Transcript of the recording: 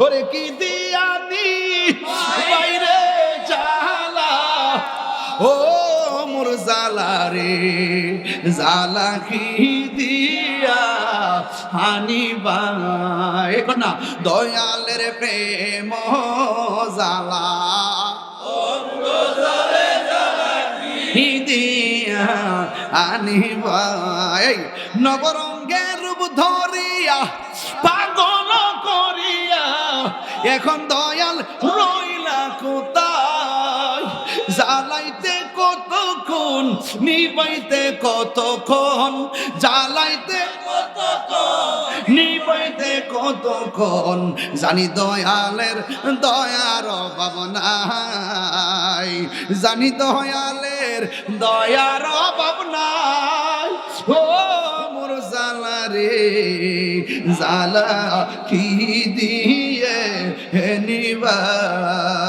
ওরে কি দিয়া দি? বাইরে জালা ও মোর জালা রে জালা কি দিয়া হানি বাই না, দয়ালের প্রেম জালা দিয়া আনিবাই নবরঙ্গের রূপ ধরিয়া পাগল করিয়া এখন দয়াল রইলা কোথায়? জ্বালাইতে কতক্ষণ, নিবাইতে কতক্ষণ? জ্বালাইতে নিবাইতে কতক্ষণ? জানি দয়ালের দয়ার অভাব নাই। জানি দয়ালের দয়ার অভাব নাই। ও মোর জালা রে জালা কি দিয়ে নিবা